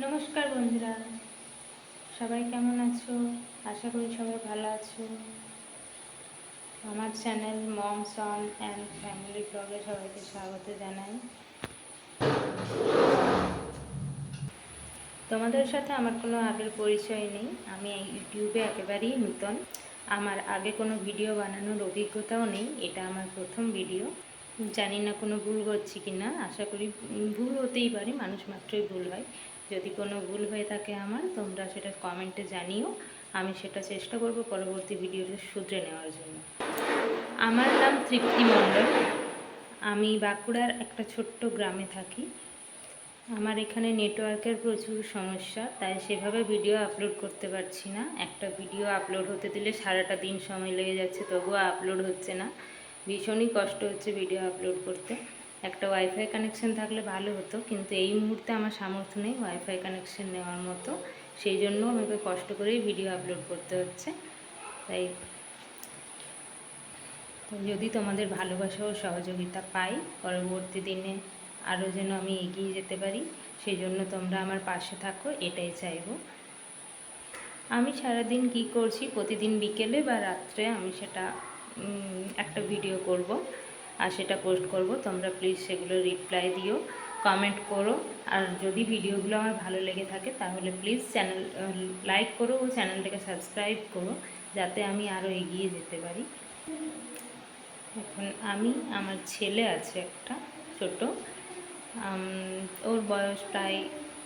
নমস্কার বন্ধুরা। সবাই কেমন আছো? আশা করি সবাই ভালো আছো। আমার channel mom son and family ব্লগে সবাইকে স্বাগত জানাই। তোমাদের সাথে আমার কোনো আগের পরিচয় নেই। আমি ইউটিউবে একেবারেই নূতন। আমার আগে কোনো ভিডিও বানানোর অভিজ্ঞতাও নেই। এটা আমার প্রথম ভিডিও। জানি না কোনো ভুল করছি কি না আশা করি ভুল হতেই পারে। মানুষ মাত্রই ভুল হয়। যদি কোনো ভুল হয়ে থাকে আমার, তোমরা সেটা কমেন্টে জানিও। আমি সেটা চেষ্টা করব পরবর্তী ভিডিওতে শুধরে নেওয়ার জন্য। আমার নাম তৃপ্তি মণ্ডল। আমি বাঁকুড়ার একটা ছোট্ট গ্রামে থাকি। আমার এখানে নেটওয়ার্কের প্রচুর সমস্যা, তাই সেভাবে ভিডিও আপলোড করতে পারছি না। একটা ভিডিও আপলোড হতে দিলে সারাটা দিন সময় লেগে যাচ্ছে, তবুও আপলোড হচ্ছে না। ভীষণই কষ্ট হচ্ছে ভিডিও আপলোড করতে। একটা ওয়াইফাই কানেকশন থাকলে ভালো হতো, কিন্তু এই মুহূর্তে আমার সামর্থ্য নেই ওয়াইফাই কানেকশন নেওয়ার মতো। সেই জন্য আমাকে কষ্ট করেই ভিডিও আপলোড করতে হচ্ছে। তাই যদি তোমাদের ভালোবাসা ও সহযোগিতা পাই, পরবর্তী দিনে আরও যেন আমি এগিয়ে যেতে পারি, সেই জন্য তোমরা আমার পাশে থাকো, এটাই চাইব। আমি সারাদিন কি করছি? প্রতিদিন বিকেলে বা রাত্রে আমি সেটা একটা ভিডিও করব। আর সেটা পোস্ট করব। তোমরা প্লিজ সেগুলো রিপ্লাই দিও কমেন্ট করো। আর যদি ভিডিওগুলো আমার ভালো লেগে থাকে, তাহলে প্লিজ চ্যানেল লাইক করো ও চ্যানেলটাকে সাবস্ক্রাইব করো, যাতে আমি আরও এগিয়ে যেতে পারি। এখন আমি, আমার ছেলে আছে একটা, ছোট। ওর বয়স প্রায়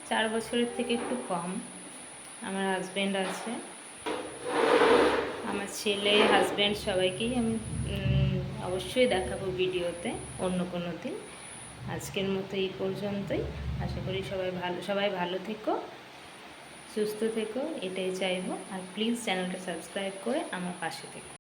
চার বছরের থেকে একটু কম। আমার হাজব্যান্ড আছে। আমার ছেলে হাজব্যান্ড সবাইকেই আমি অবশ্যই দেখাবো ভিডিওতে অন্য কোনো দিন। আজকের মতো এই পর্যন্তই। আশা করি সবাই ভালো সবাই ভালো থেকো, সুস্থ থেকো, এটাই চাইব। আর প্লিজ চ্যানেলটা সাবস্ক্রাইব করে আমার পাশে থেকো।